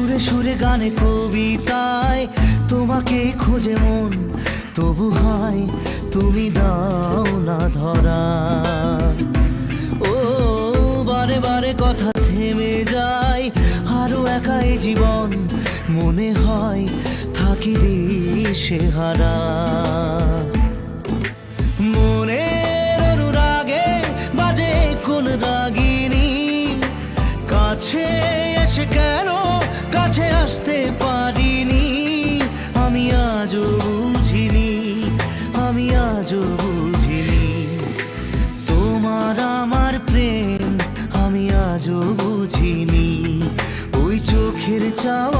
সুরে সুরে গানে কবিতায় তোমাকে খোঁজে মন, তবু হয় তুমি দাও না ধরা। ও, বারে বারে কথা থেমে যায়, আরও একাই জীবন মনে হয় থাকি দিশে হারা। মনের অনুরাগে বাজে কোন রাগিনী, কাছে চোখের চাওয়াতে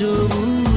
যমুনা